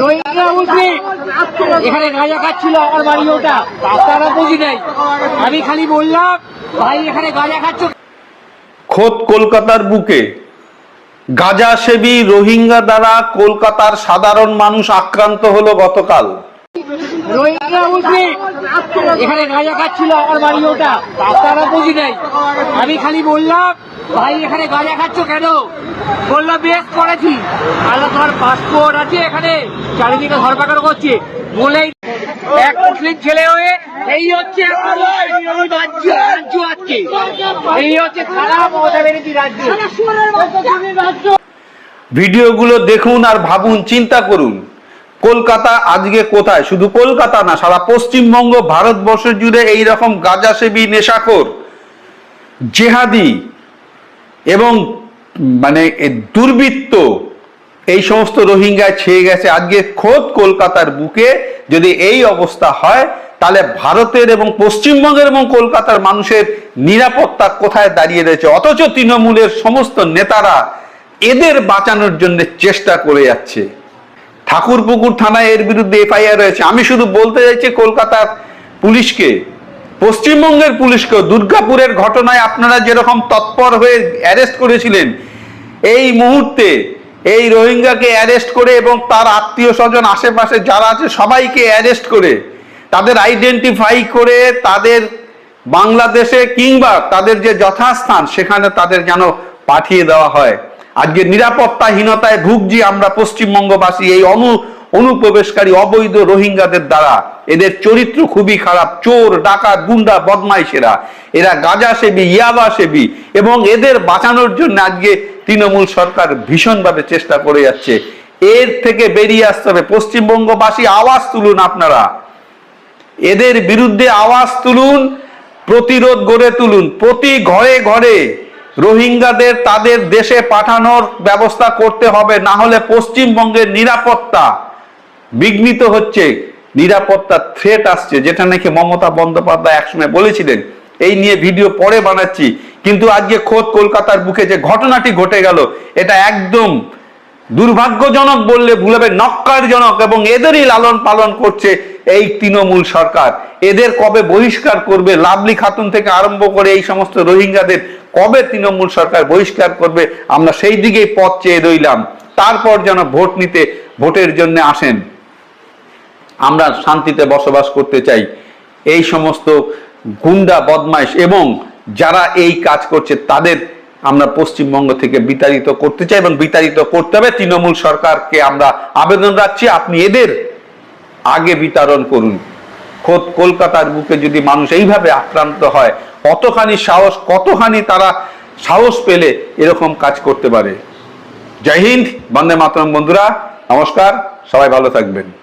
রোহিঙ্গা মুসলিম এখানে গাঁজা খাচ্ছিল আমার বাড়ি ওটা আপনারা বুঝি নাই। আমি খালি বললাম, ভাই, এখানে গাঁজা খাচ্ছ খোদ কলকাতার বুকে। গাজা সেবী রোহিঙ্গা দ্বারা কলকাতার সাধারণ মানুষ আক্রান্ত হলো গতকাল। রোহিঙ্গা মুসলিম এখানে গাঁজা খাচ্ছিল আমার বাড়ি ওটা আপনারা বুঝি নাই। আমি খালি বললাম ভাই এখানে গাঁজা খাচ্ছ কেন? বললাম বেশ করেছি। আল্লাহ তোমার পাসপোর্ট আছে এখানে। চারিদিকে ধরপাকড় করছে। বলেই এক মুসলিম ছেলে হয়ে এই হচ্ছে রাজ্য রাজ্য আজকে। এই হচ্ছে খারাপ মমতা ব্যানার্জি রাজ্য। ভিডিওগুলো দেখুন আর ভাবুন চিন্তা করুন। কলকাতা আজকে কোথায়? শুধু কলকাতা না, সারা পশ্চিমবঙ্গ, ভারতবর্ষ জুড়ে এই রকম গাজাসেবী নেশাখোর, জেহাদি এবং মানে দুর্বৃত্ত এই সমস্ত রোহিঙ্গায় ছেয়ে গেছে। আজকে খোদ কলকাতার বুকে যদি এই অবস্থা হয়, তাহলে ভারতের এবং পশ্চিমবঙ্গের এবং কলকাতার মানুষের নিরাপত্তা কোথায় দাঁড়িয়ে রয়েছে? অথচ তৃণমূলের সমস্ত নেতারা এদের বাঁচানোর জন্য চেষ্টা করে যাচ্ছে। ঠাকুরপুকুর থানায় এর বিরুদ্ধে এফআইআর রয়েছে। আমি শুধু বলতে চাইছি, কলকাতার পুলিশকে, পশ্চিমবঙ্গের পুলিশকে দুর্গাপুরের ঘটনায় আপনারা যেরকম তৎপর হয়ে অ্যারেস্ট করেছিলেন, এই মুহূর্তে এই রোহিঙ্গাকে অ্যারেস্ট করে এবং তার আত্মীয় স্বজন আশেপাশে যারা আছে, সবাইকে অ্যারেস্ট করে, তাদের আইডেন্টিফাই করে তাদের বাংলাদেশে কিংবা তাদের যে যথাস্থান, সেখানে তাদের যেন পাঠিয়ে দেওয়া হয়। আজকে নিরাপত্তাহীনতায় ভুগছি আমরা পশ্চিমবঙ্গবাসী, এই অনু, অনুপ্রবেশকারী অবৈধ রোহিঙ্গাদের দ্বারা। এদের চরিত্র খুবই খারাপ, চোর, ডাকাত, গুন্ডা, বদমাইশেরা। এরা গাঁজা সেবী, ইয়াবা সেবী, এবং এদের বাঁচানোর জন্য আজকে তৃণমূল সরকার ভীষণভাবে চেষ্টা করে যাচ্ছে। এর থেকে বেরিয়ে আসতে হবে। পশ্চিমবঙ্গবাসী, আওয়াজ তুলুন আপনারা। এদের বিরুদ্ধে আওয়াজ তুলুন, প্রতিরোধ গড়ে তুলুন, প্রতি ঘরে ঘরে। রোহিঙ্গাদের তাদের দেশে পাঠানোর ব্যবস্থা করতে হবে, না হলে পশ্চিমবঙ্গের নিরাপত্তা বিঘ্নিত হচ্ছে। নিরাপত্তা থ্রেট আসছে, যেটা নাকি মমতা বন্দ্যোপাধ্যায় একসময় বলেছিলেন। এই নিয়ে ভিডিও পরে বানাচ্ছি। কিন্তু আজকে খোদ কলকাতার বুকে যে ঘটনাটি ঘটে গেল, এটা একদম দুর্ভাগ্যজনক বললে ভুল হবে, নক্কারজনক এবং এদেরই লালন পালন করছে এই তৃণমূল সরকার। এদের কবে বহিষ্কার করবে লাভলি খাতুন থেকে আরম্ভ করে এই সমস্ত রোহিঙ্গাদের কবে তৃণমূল সরকার বহিষ্কার করবে, আমরা সেই দিকেই পথ চেয়ে রইলাম। তারপর যেন ভোট নিতে, ভোটের জন্য আসেন। আমরা শান্তিতে বসবাস করতে চাই। এই সমস্ত গুন্ডা, বদমাইশ এবং যারা এই কাজ করছে, তাদের আমরা পশ্চিমবঙ্গ থেকে বিতাড়িত করতে চাই এবং বিতাড়িত করতে হবে। তৃণমূল সরকারকে আমরা আবেদন রাখছি। আপনি এদের আগে বিতরণ করুন। খোদ কলকাতার বুকে যদি মানুষ এইভাবে আক্রান্ত হয়, কতখানি সাহস, কতখানি তারা সাহস পেলে এরকম কাজ করতে পারে? জয় হিন্দ, বন্দে মাতরম। বন্ধুরা, নমস্কার। সবাই ভালো থাকবেন।